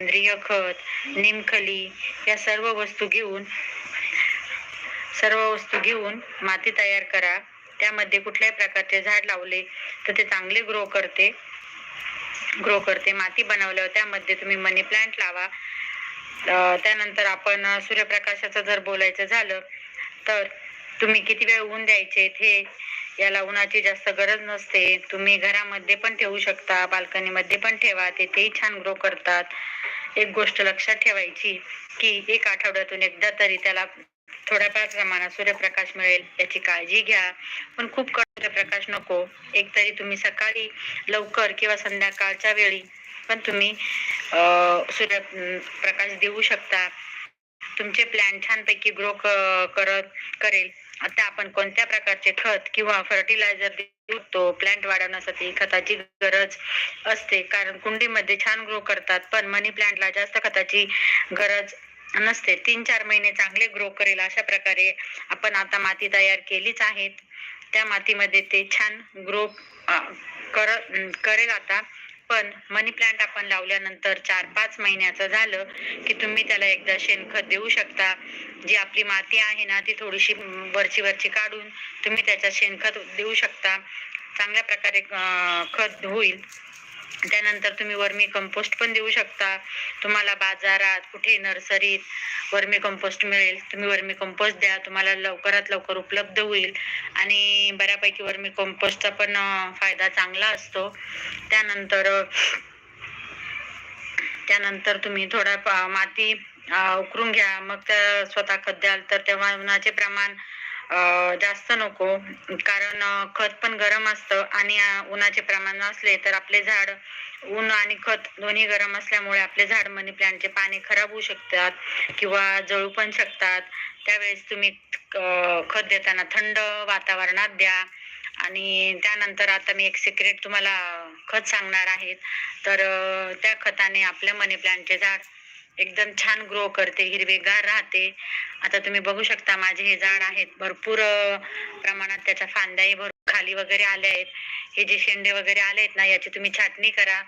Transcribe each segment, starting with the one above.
सेंद्रिय खत निमखली या सर्व वस्तू घेऊन सर्व वस्तू घेऊन माती तयार करा. त्यामध्ये कुठल्याही प्रकारचे झाड लावले तर ते चांगले ग्रो करते. ग्रो करते. माती बनवल्यावर त्यामध्ये तुम्ही मनी प्लांट लावा. त्यानंतर आपण सूर्यप्रकाशाचं जर बोलायचं झालं तर तुम्ही किती वेळ ऊन द्यायचे? हे याला उन्हाची जास्त गरज नसते. तुम्ही घरामध्ये पण ठेवू शकता बाल्कनीमध्ये पण ठेवा तेही छान ग्रो करतात. एक गोष्ट लक्षात ठेवायची की एक आठवड्यातून एकदा तरी त्याला थोड्याफार प्रमाणात सूर्यप्रकाश मिळेल याची काळजी घ्या. पण खूप सूर्यप्रकाश नको. एक तरी तुम्ही सकाळी लवकर किंवा संध्याकाळच्या वेळी पण तुम्ही सूर्य प्रकाश देऊ शकता. तुमचे प्लॅन छानपैकी ग्रो करत करेल. आता आपण कोणत्या प्रकारचे खत किंवा फर्टिलायझर देऊ प्लांट वाढवण्यासाठी खताची गरज असते? कारण कुंडीमध्ये छान ग्रो करतात पण मनी प्लांटला जास्त खताची गरज नसते. तीन चार महिने चांगले ग्रो करेल अशा प्रकारे आपण आता माती तयार केलीच आहेत त्या मातीमध्ये ते छान ग्रो कर करेल आता. पण मनी प्लांट आपण लावल्यानंतर चार पाच महिन्याचं झालं की तुम्ही त्याला एकदा शेणखत देऊ शकता. जी आपली माती आहे ना ती थोडीशी वरची वरची काढून तुम्ही त्याच्यात शेणखत देऊ शकता. चांगल्या प्रकारे खत होईल. त्यानंतर तुम्ही वर्मी कंपोस्ट पण देऊ शकता. तुम्हाला बाजारात कुठे नर्सरीत वर्मी कंपोस्ट मिळेल तुम्ही वर्मी कंपोस्ट द्या. तुम्हाला लवकरात लवकर उपलब्ध होईल. आणि बऱ्यापैकी वर्मी कंपोस्टचा पण फायदा चांगला असतो. त्यानंतर त्यानंतर तुम्ही थोडा माती उकरून घ्या. मग त्या स्वतः खत द्याल तर तेव्हा उन्हाचे प्रमाण जास्त नको. कारण खत पण गरम असतं आणि उन्हाचे प्रमाण असले तर आपले झाड ऊन आणि खत दोन्ही गरम असल्यामुळे आपले झाड मनी प्लांटचे पाने खराब होऊ शकतात किंवा जळू पण शकतात. त्यावेळेस तुम्ही खत देताना थंड वातावरणात द्या. आणि त्यानंतर आता मी एक सिक्रेट तुम्हाला खत सांगणार आहे. तर त्या खताने आपल्या मनी प्लांटचे झाड एकदम छान ग्रो करते हिरवेगार राहते. आता तुम्ही बघू शकता माझे हे झाड आहेत भरपूर प्रमाणात त्याच्या फांद्याही भरपूर खाली वगैरे आले आहेत. हे जे शेंडे वगैरे आले आहेत ना याची तुम्ही छाटणी करा.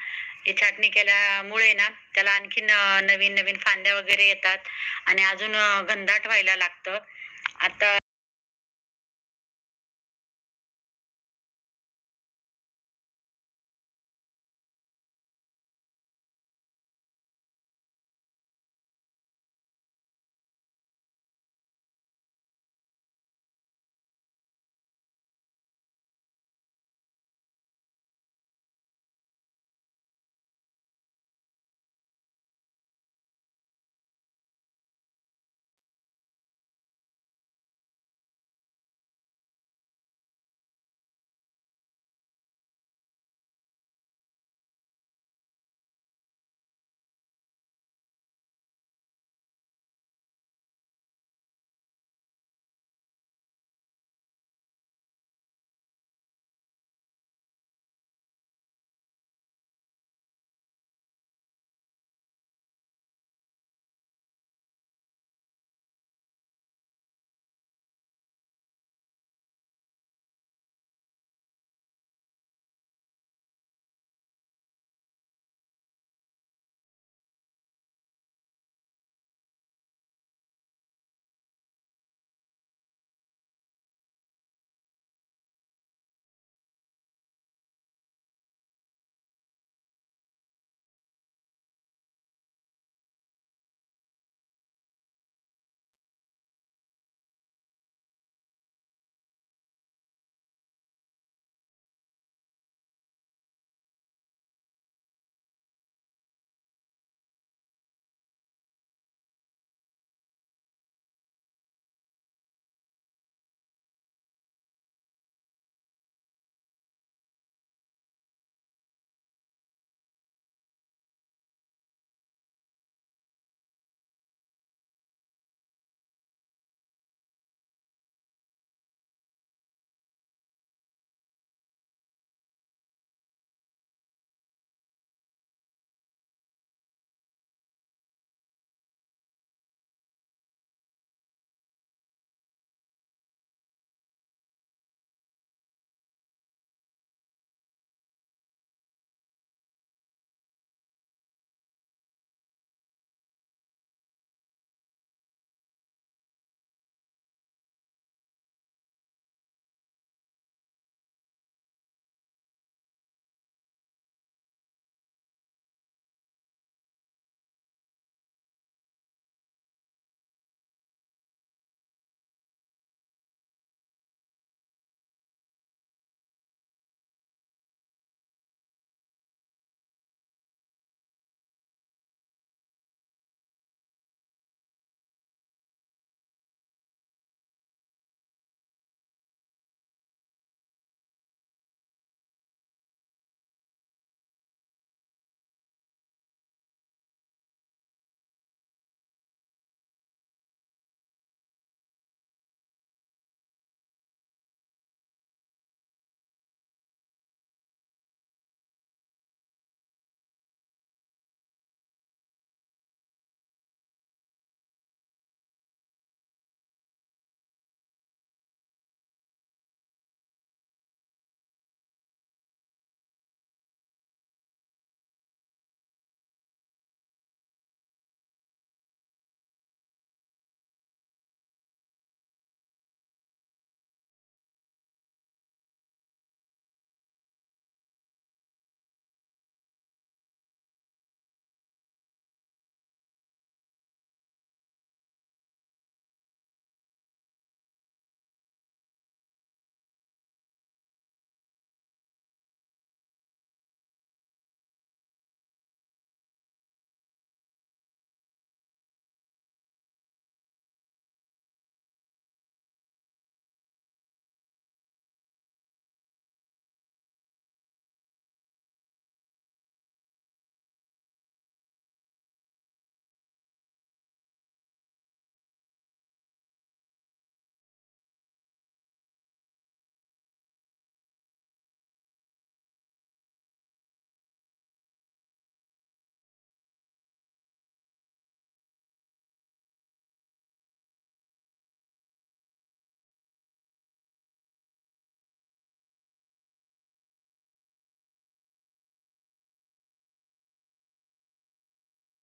हे छाटणी केल्यामुळे ना त्याला आणखीन नवीन नवीन फांद्या वगैरे येतात. आणि अजून घनदाट व्हायला लागतं. आता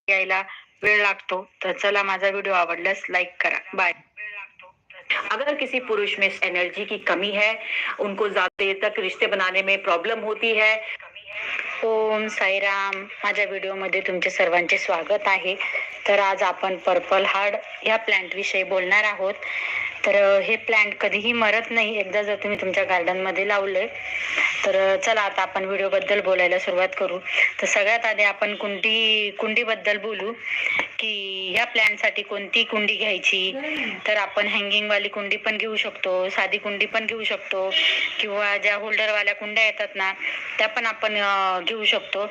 यायला वेळ लागतो तर चला माझा व्हिडिओ आवडल्यास लाईक करा. बाय अगर किसी पुरुष में एनर्जी की कमी है उनको ज्यादा देर तक रिश्ते बनाने में प्रॉब्लम होती है ओम साईराम. माझ्या व्हिडिओमध्ये तुमचे सर्वांचे स्वागत आहे. तर आज आपण पर्पल हार्ड या प्लॅन्ट विषयी बोलणार आहोत. तर हे प्लांट कधीही मरत नाही. एकदा जर तुम्ही तुमच्या गार्डनमध्ये लावलंय तर चला आता आपण व्हिडिओबद्दल बोलायला सुरुवात करू. तर सगळ्यात आधी आपण कुंडी कुंडीबद्दल बोलू की ह्या प्लॅन्टसाठी कोणती कुंडी घ्यायची? तर आपण हँगिंगवाली कुंडी पण घेऊ शकतो साधी कुंडी पण घेऊ शकतो किंवा ज्या होल्डरवाल्या कुंड्या येतात ना त्या पण आपण घेऊ शकतो.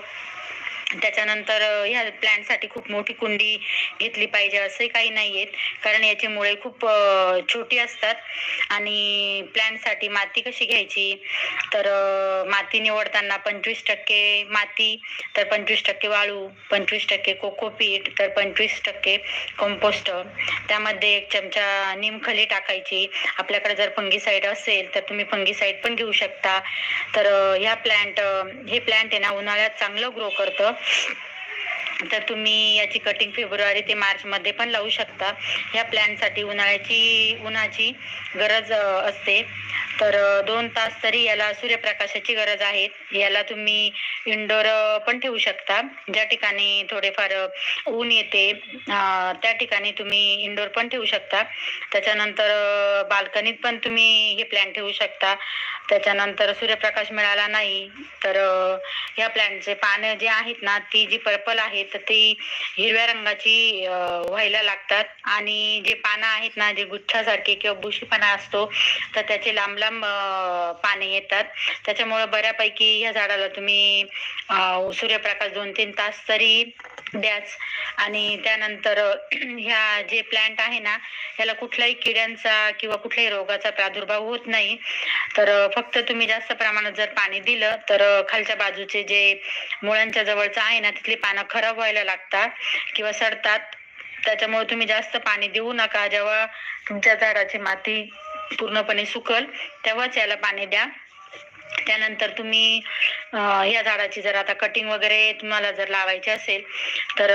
त्याच्यानंतर ह्या प्लॅन्टसाठी खूप मोठी कुंडी घेतली पाहिजे असे काही नाही आहेत कारण याची मुळे खूप छोटी असतात. आणि प्लॅन्टसाठी माती कशी घ्यायची? तर माती निवडताना पंचवीस टक्के माती तर पंचवीस टक्के वाळू पंचवीस टक्के कोकोपीट तर पंचवीस टक्के कंपोस्ट त्यामध्ये एक चमचा निमखली टाकायची. आपल्याकडे जर फंगीसाईड असेल तर तुम्ही फंगीसाईड पण घेऊ शकता. तर ह्या प्लॅन्ट हे प्लॅन्ट आहे ना उन्हाळ्यात चांगलं ग्रो करतं. तर तुम्ही याची कटिंग फेब्रुवारी ते मार्च मध्ये पण लावू शकता. ह्या प्लॅनसाठी उन्हाळ्याची उन्हाची गरज असते. तर दोन तास तरी याला सूर्यप्रकाशाची गरज आहे. याला तुम्ही इंडोर पण ठेवू शकता. ज्या ठिकाणी थोडेफार ऊन येते त्या ठिकाणी तुम्ही इंडोर पण ठेवू शकता. त्याच्यानंतर बाल्कनीत पण तुम्ही हे प्लॅन ठेवू शकता. त्याच्यानंतर सूर्यप्रकाश मिळाला नाही तर ह्या प्लॅनचे पानं जे आहेत ना ती जी पर्पल आहेत तर ती हिरव्या रंगाची व्हायला लागतात. आणि जे पानं आहेत ना जे गुच्छासारखे किंवा बुशीपणा असतो तर त्याचे लांब लांब पाने येतात. त्याच्यामुळे बऱ्यापैकी ह्या झाडाला तुम्ही सूर्यप्रकाश दोन तीन तास तरी द्याच आणि त्यानंतर ह्या जे प्लांट आहे ना ह्याला कुठल्याही किड्यांचा किंवा कुठल्याही रोगाचा प्रादुर्भाव होत नाही. तर फक्त तुम्ही जास्त प्रमाणात जर पाणी दिलं तर खालच्या बाजूचे जे मुळांच्या जवळचं आहे ना तिथली पानं खराब व्हायला लागतात किंवा सडतात. त्याच्यामुळे तुम्ही जास्त पाणी देऊ नका. जेव्हा तुमच्या झाडाची माती पूर्णपणे सुकल तेव्हाच याला पाणी द्या. त्यानंतर तुम्ही या झाडाची जर आता कटिंग वगैरे तुम्हाला जर लावायची असेल तर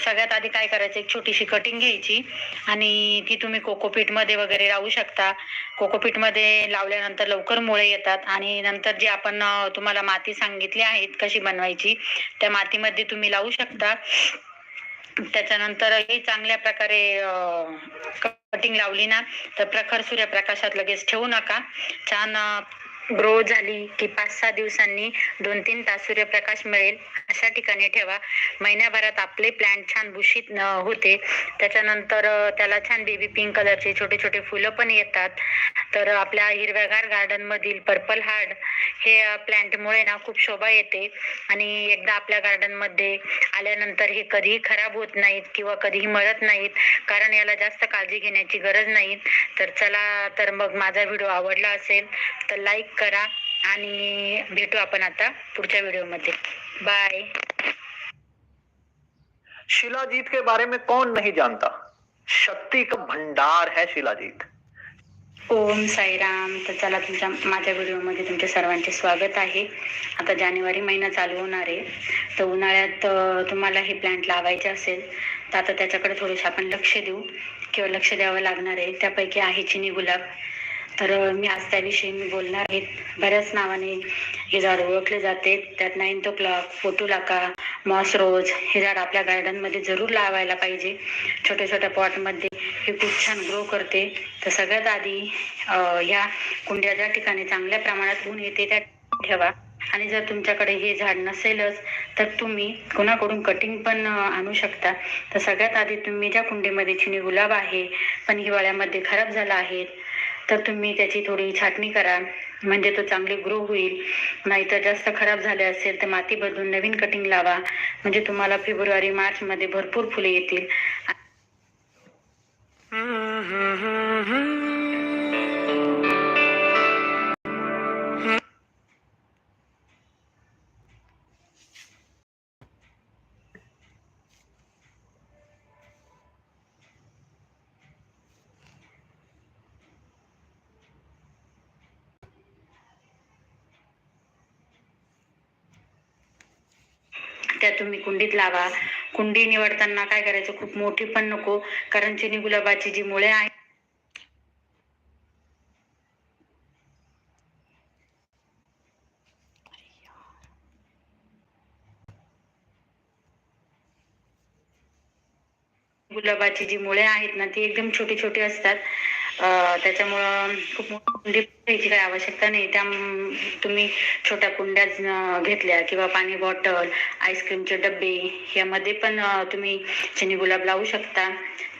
सगळ्यात आधी काय करायचं एक छोटीशी कटिंग घ्यायची आणि ती तुम्ही कोकोपीटमध्ये वगैरे लावू शकता. कोकोपीटमध्ये लावल्यानंतर लवकर मुळे येतात आणि नंतर जी आपण तुम्हाला माती सांगितली आहेत कशी बनवायची त्या मातीमध्ये तुम्ही लावू शकता. त्याच्यानंतर हे चांगल्या प्रकारे कटिंग लावली ना तर प्रखर सूर्यप्रकाशात लगेच ठेवू नका. छान ग्रो झाली की पाच सहा दिवसांनी दोन तीन तास सूर्यप्रकाश मिळेल अशा ठिकाणी ठेवा. महिन्याभरात आपले प्लांट छान भूषित होते. त्याच्यानंतर त्याला छान बेबी पिंक कलरचे छोटे छोटे फुलं पण येतात. तर आपल्या हिरव्यागार गार्डन मधील पर्पल हार्ड हे प्लांटमुळे ना खूप शोभा येते. आणि एकदा आपल्या गार्डनमध्ये आल्यानंतर हे कधीही खराब होत नाहीत किंवा कधीही मरत नाहीत कारण याला जास्त काळजी घेण्याची गरज नाही. तर चला तर मग माझा व्हिडिओ आवडला असेल तर लाईक करा आणि भेटू आपण आता पुढच्या व्हिडिओमध्ये. बाय शिलाजीत के बारे में कौन नहीं जानता? शक्ति का भंडार है शिलाजीत। ओम साईराम. तर चला तुमच्या माझ्या व्हिडिओमध्ये तुमच्या सर्वांचे स्वागत आहे. आता जानेवारी महिना चालू होणार आहे. तर उन्हाळ्यात तुम्हाला हे प्लांट लावायचे असेल तर आता त्याच्याकडे थोडेसे आपण लक्ष देऊ. किंवा लक्ष द्यावं लागणार आहे. त्यापैकी आहे चिनी गुलाब. तर मी आज त्याविषयी मी बोलणार आहे. बऱ्याच नावाने हे झाड ओळखले जाते. त्यात नाईन तो क्लॉक फोटुलाका मॉस रोज हे झाड आपल्या गार्डनमध्ये जरूर लावायला पाहिजे. छोट्या छोट्या पॉटमध्ये हे खूप छान ग्रो करते. तर सगळ्यात आधी ह्या कुंड्या ज्या ठिकाणी चांगल्या प्रमाणात ऊन येते त्या ठेवा. आणि जर तुमच्याकडे हे झाड नसेलच तर तुम्ही कोणाकडून कटिंग पण आणू शकता. तर सगळ्यात आधी तुम्ही ज्या कुंडीमध्ये चिनी गुलाब आहे पण हिवाळ्यामध्ये खराब झाला आहे तर तुम्ही त्याची थोडी छाटणी करा. म्हणजे तो चांगले ग्रो होईल. नाहीतर जास्त खराब झाले असेल तर माती बदलून नवीन कटिंग लावा. म्हणजे तुम्हाला फेब्रुवारी मार्च मध्ये भरपूर फुले येतील. त्या तुम्ही कुंडीत लावा. कुंडी निवडताना काय करायचं? खूप मोठी पण नको. कारण चिनी गुलाबाची जी मुळे आहेत. गुलाबाची जी मुळे आहेत ना ती एकदम छोटी छोटी असतात. त्याच्यामुळं खूप कुंडी घ्यायची काही आवश्यकता नाही. त्या तुम्ही छोट्या कुंड्या घेतल्या किंवा पाणी बॉटल आईस्क्रीमचे डबे यामध्ये पण तुम्ही चिनी गुलाब लावू शकता.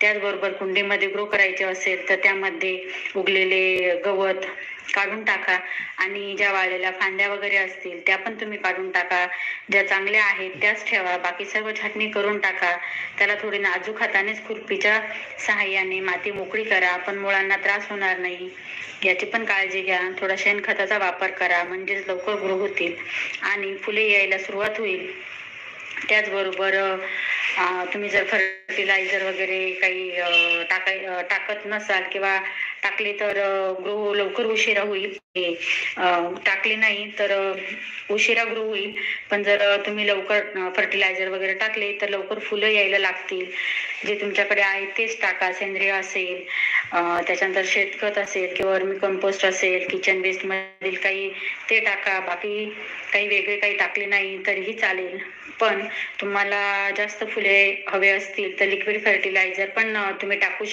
त्याचबरोबर कुंडीमध्ये ग्रो करायचे असेल तर त्यामध्ये उगलेले गवत काढून टाका. आणि ज्या वाळलेल्या फांद्या वगैरे असतील त्या पण तुम्ही काढून टाका. ज्या चांगल्या आहेत त्याच ठेवा. बाकी सर्व छाटणी करून टाका. त्याला थोडी नाजूक हातानेच खुरपीच्या सहाय्याने माती मोकळी करा. पण मुळांना त्रास होणार नाही. याची पण काळजी घ्या. थोडा शेणखताचा वापर करा. म्हणजेच लवकर ग्रो होतील आणि फुले यायला सुरुवात होईल. त्याचबरोबर तुम्ही जर फर्टिलायझर वगैरे काही टाकाय टाकत नसाल किंवा टाकले तर ग्रो लवकर उशिरा होईल. टाकले नाही तर उशिरा ग्रो होईल. पण जर तुम्ही लवकर फर्टिलायझर वगैरे टाकले तर लवकर फुलं यायला लागतील. जे तुमच्याकडे आहे तेच टाका. सेंद्रिय असेल त्याच्यानंतर शेतखत असेल किंवा वर्मी कंपोस्ट असेल किचन वेस्ट मधील काही ते टाका. बाकी काही वेगळे काही टाकले नाही तरीही चालेल. पण तुम्हाला जास्त फुले हवे असतील तर लिक्विड फर्टिलायझर पण तुम्ही टाकू